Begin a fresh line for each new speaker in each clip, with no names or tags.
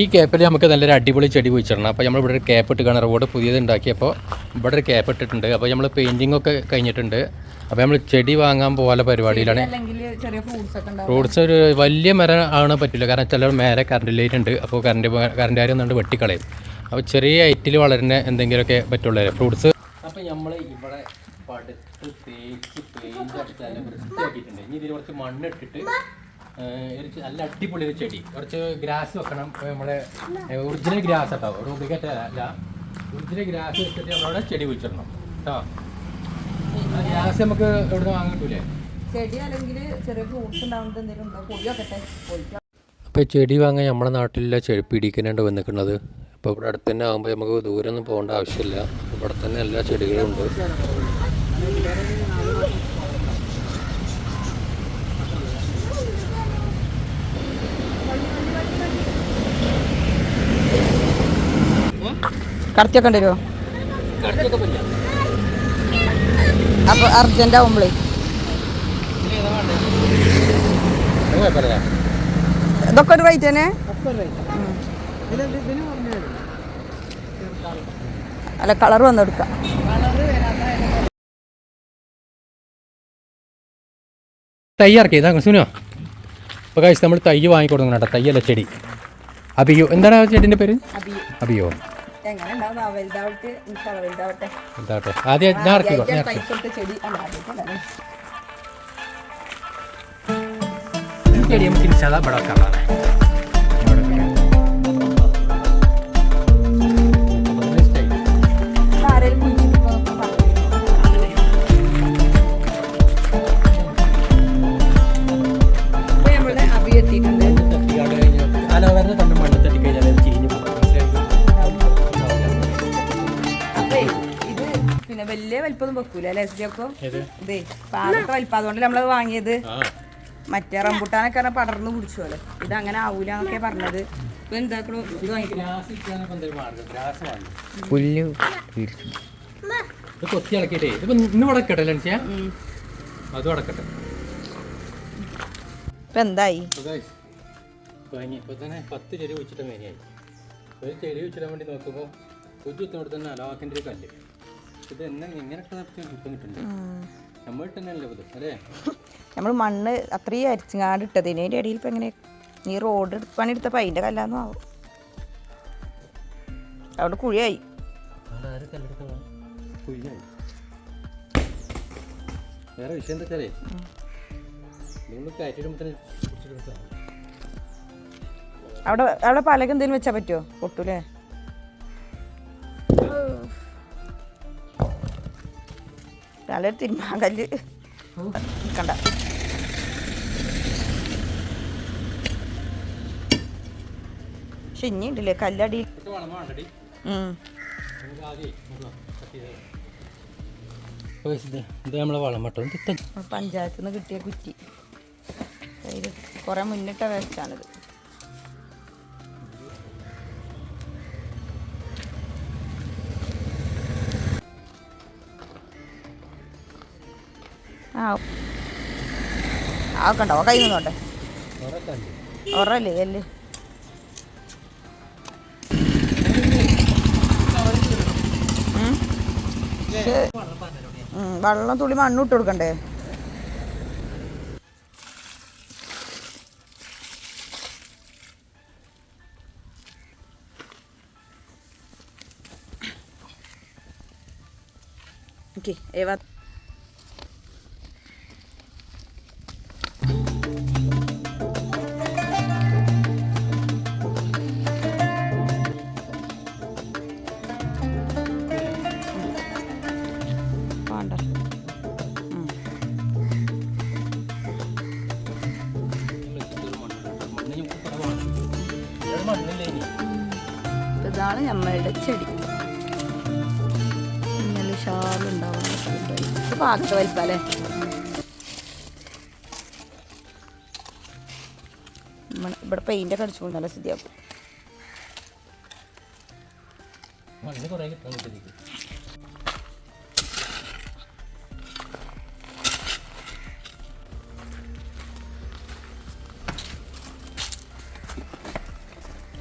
ഈ ക്യാപ്പിൽ നമുക്ക് നല്ലൊരു അടിപൊളി ചെടി കുഴിച്ചിടണം. അപ്പോൾ നമ്മൾ ഇവിടെ ഒരു ക്യാപ്പ് ഇട്ട് കാണാൻ റോഡ് പുതിയത് ഉണ്ടാക്കിയപ്പോൾ ഇവിടെ ഒരു ക്യാപ്പ് ഇട്ടിട്ടുണ്ട്. അപ്പോൾ നമ്മൾ പെയിന്റിംഗ് ഒക്കെ കഴിഞ്ഞിട്ടുണ്ട്. അപ്പോൾ നമ്മൾ ചെടി വാങ്ങാൻ പോലെ പരിപാടിയിലാണ്.
ഫ്രൂട്ട്സ്
ഒരു വലിയ മരം ആണ് പറ്റില്ല. കാരണം ചില മേലെ കറണ്ട് ലൈറ്റ് ഉണ്ട് അപ്പോൾ കറണ്ട് കറണ്ട് കാര്യം ഒന്നുകൊണ്ട് വെട്ടിക്കളയും. അപ്പോൾ ചെറിയ ഐറ്റിൽ വളരുന്ന എന്തെങ്കിലുമൊക്കെ പറ്റുള്ളൂ. ഫ്രൂട്ട്സ് അപ്പോൾ നമ്മൾ ഇവിടെ പടുത്ത് തേച്ച് പെയിന്റ് അടിച്ചാലും വൃത്തിയാക്കിയിട്ടുണ്ട്. ഇനി ഇതിൽ കുറച്ച് മണ്ണിട്ടിട്ട് നല്ല അടിപൊളി ഒരു ചെടി. കുറച്ച് ഗ്രാസ് വെക്കണം. നമ്മുടെ നമ്മളെ ഒറിജിനൽ ഗ്രാസ് കേട്ടോ. ഡ്യൂപ്ലിക്കേറ്റ് അല്ല ഒറിജിനൽ ഗ്രാസ് വെച്ചിട്ട് നമ്മളവിടെ ചെടി കുഴിച്ചിടണം. കേട്ടോ? ഗ്രാസ് നമുക്ക് എവിടെ വാങ്ങാൻ കിട്ടൂലേ
ചെടി അല്ലെങ്കിൽ ചെറിയ ഫ്രൂട്ട്സ് ഉണ്ടാവുന്നത് എന്തെങ്കിലും ഉണ്ടോ? പൊടിയൊക്കെ പോയിക്കാം
അപ്പോൾ ചെടി വാങ്ങാൻ നമ്മുടെ നാട്ടിലെ ചെടി പിടിക്കാനായിട്ട് വന്നിരിക്കുന്നത് അപ്പോൾ ഇവിടെ അടുത്ത് തന്നെ ആകുമ്പോൾ നമുക്ക് ദൂരെ ഒന്നും പോകേണ്ട ആവശ്യമില്ല. ഇവിടെ തന്നെ എല്ലാ ചെടികളും ഉണ്ട്.
കടത്തിയൊക്കെ ഉണ്ടല്ലോ അപ്പൊ അർജന്റ് ആവുമ്പളേ. ഇതൊക്കെ ഒരു റേറ്റ് തന്നെ? അല്ല കളർ വന്നെടുക്കാം
തൈ ഇറക്കി ഇതാ സുനോ അപ്പൊ കഴിച്ച് നമ്മൾ തൈ വാങ്ങിക്കൊടുക്കണം കേട്ടോ. തയ്യല്ല ചെടി. അബിയോ എന്താണ് ആ ചെടീന്റെ പേര്? അബിയോ.
എങ്ങനെ ഉണ്ടാവും വലുതാവട്ടെ. വലുതാവട്ടെ.
എന്താട്ടെ ആദ്യം ഞാൻ ഇറക്കിക്കോ ഞാൻ
പൈസ കൊടുത്ത ചെടി
ഈ ചെടി നമുക്ക് ഇൻഷാല്ല ഇവിടെ വെക്കാനുള്ളതാണ്
വലിപ്പൊന്നും വെക്കൂല അല്ലേ
ഒക്കെ
ഇതേ പാകത്തെ വലിപ്പം. അതുകൊണ്ട് നമ്മളത് വാങ്ങിയത്. മറ്റേ റംബുട്ടാനൊക്കെ പറഞ്ഞാൽ പടർന്ന് പിടിച്ചോലെ ഇത് അങ്ങനെ ആവൂല എന്നൊക്കെ പറഞ്ഞത്. ഇപ്പൊ എന്താക്കണു ഇത് ഇപ്പൊ എന്തായി?
ഇപ്പൊ തന്നെ പത്ത് ചെടി വെച്ചിട്ട് മേനിയായി ഒരു ചെടി വെച്ചിടാൻ വേണ്ടി നോക്കുമ്പോൾ കുത്തിനോട് തന്നെ അലാക്കിന്റെ ഒരു കല്ല്. ഇത് എന്നെ ഇങ്ങനെ ഇപ്പം കിട്ടുന്നുണ്ട് നമ്മൾ തന്നെയല്ലേ ഇത് അല്ലേ?
നമ്മൾ മണ്ണ് അത്രയും അരിച്ചങ്ങാണ്ട് ഇട്ടത്. ഇതിന്റെ ഇടയിൽ ഇപ്പം എങ്ങനെ? ഈ റോഡ് പണിയെടുത്തപ്പോൾ അതിന്റെ കല്ലാന്നും ആവും. അവിടെ കുഴിയായി.
വേറെ വിഷയം എന്താ വെച്ചാലേ
അവിടെ അവിടെ പലക എന്തെങ്കിലും വെച്ചാൽ പറ്റുമോ പൊട്ടൂലേ? നല്ലൊരു തിരുമാങ്കൽ കണ്ട. പക്ഷെ ഇനി ഉണ്ടല്ലേ കല്ലടി? പഞ്ചായത്തിൽ നിന്ന് കിട്ടിയ കുറ്റി. കുറേ മുന്നിട്ട വേസ്റ്റാണിത്. ആ. ആ കണ്ടോ കൈ നിന്നോട്ടെ. ഉറല്ലേ അല്ലേ. വെള്ളം തുള്ളി മണ്ണ് ഇട്ട് കൊടുക്കണ്ടേ? ഓക്കെ ഏവാ. ഇതാണ് നമ്മളുടെ ചെടി. നല്ല ഉഷാറുണ്ടാവാൻ പാകത്തെ വലിപ്പല്ലേ ഇവിടെ പെയിന്റ് ഒക്കെ അടിച്ചു നല്ല
സ്ഥിതിയാകും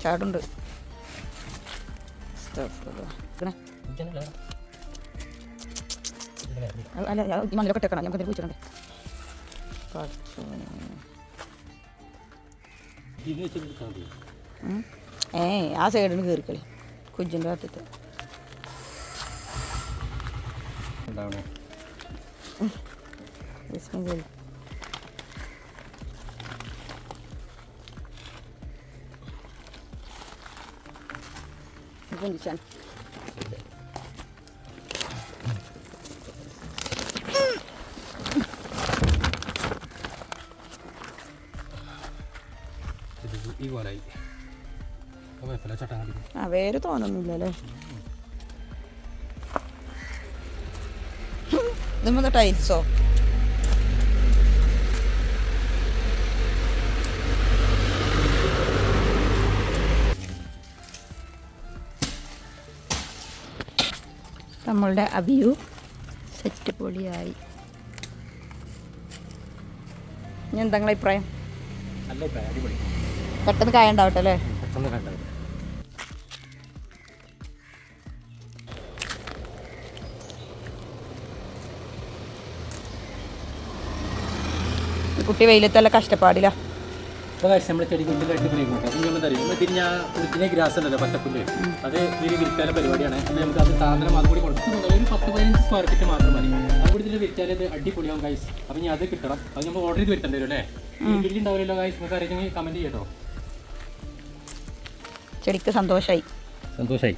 ചാടുണ്ട്. അല്ല, മണ്ണിലൊക്കെ ഇട്ടേക്കണം? എന്തെങ്കിലും കുഴിച്ചിടണ്ടേ പടച്ചോനെ. ഉം. ഏ ആ സൈഡിന് കയറിക്കളി കുജിന്റെ ഭാഗത്ത്
ഉണ്ടാവണേ
ബിസ്മില്ലാ.
കണ്ടി
ആ വേര് തോന്നുന്നില്ല അല്ലേ ഇതുമ്പോ ടൈൽസോ? നമ്മളുടെ അവിയു സെറ്റ് പൊളിയായി ഇനി എന്താ നിങ്ങളെ അഭിപ്രായം? പെട്ടെന്ന് കായ ഉണ്ടാവട്ടെ അല്ലേ? കുട്ടി വെയിലത്തല്ല കഷ്ടപ്പാടില്ല
അപ്പോൾ നമ്മുടെ ചെടി അടിപൊളി കൂട്ടാം അപ്പം നമ്മൾ തരും നമ്മൾ തിരിഞ്ഞ പുളിച്ചിനെ ഗ്രാസ് ഉണ്ടല്ലോ പച്ചപ്പുല്ല് അത് ഇതിൽ വിരിക്കാനുള്ള പരിപാടിയാണ്. അപ്പോൾ നമുക്ക് അത് സാധനം അതും കൂടി കൊടുക്കും. ഒരു പത്ത് പതിനഞ്ച് സ്ക്വയർ ഫീറ്റ് മാത്രം മതി. അതുകൂടി ഇതിൽ വിരിച്ചാൽ ഇത് അടിപൊളിയാവും ഗൈസ് അപ്പം ഇനി അത് കിട്ടണം. അത് നമ്മൾ ഓർഡർ ചെയ്ത് വരുത്തേണ്ടി വരും അല്ലേ? ഈ ബില്ല് ഉണ്ടാവില്ലല്ലോ ഗൈസ് നിങ്ങൾക്ക് അറിയില്ലെങ്കിൽ കമന്റ് ചെയ്യട്ടോ
ചെടിക്ക് സന്തോഷമായി
സന്തോഷമായി